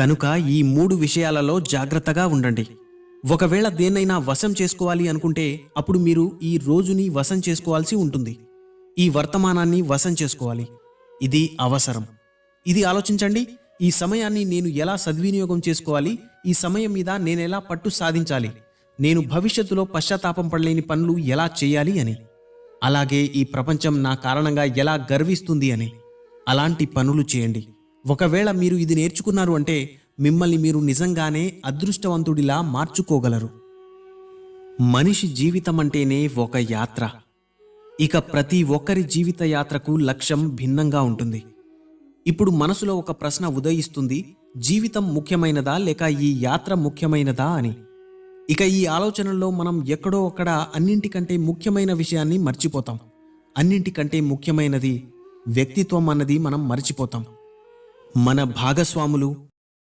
కనుక ఈ మూడు విషయాలలో జాగ్రత్తగా ఉండండి. ఒకవేళ దేన్నైనా వశం చేసుకోవాలి అనుకుంటే అప్పుడు మీరు ఈ రోజుని వశం చేసుకోవాల్సి ఉంటుంది. ఈ వర్తమానాన్ని వశం చేసుకోవాలి. ఇది అవసరం. ఇది ఆలోచించండి. ఈ సమయాన్ని నేను ఎలా సద్వినియోగం చేసుకోవాలి? ఈ సమయం మీద నేనెలా పట్టు సాధించాలి? నేను భవిష్యత్తులో పశ్చాత్తాపం పడలేని పనులు ఎలా చేయాలి అని. అలాగే ఈ ప్రపంచం నా కారణంగా ఎలా గర్విస్తుంది అని. అలాంటి పనులు చేయండి. ఒకవేళ మీరు ఇది నేర్చుకున్నారు అంటే మిమ్మల్ని మీరు నిజంగానే అదృష్టవంతుడిలా మార్చుకోగలరు. మనిషి జీవితం అంటేనే ఒక యాత్ర. ఇక ప్రతి ఒక్కరి జీవిత యాత్రకు లక్ష్యం భిన్నంగా ఉంటుంది. ఇప్పుడు మనసులో ఒక ప్రశ్న ఉదయిస్తుంది జీవితం ముఖ్యమైనదా లేక ఈ యాత్ర ముఖ్యమైనదా అని. ఇక ఈ ఆలోచనల్లో మనం ఎక్కడో అక్కడ అన్నింటికంటే ముఖ్యమైన విషయాన్ని మర్చిపోతాం. అన్నింటికంటే ముఖ్యమైనది వ్యక్తిత్వం అన్నది మనం మర్చిపోతాం. మన భాగస్వాములు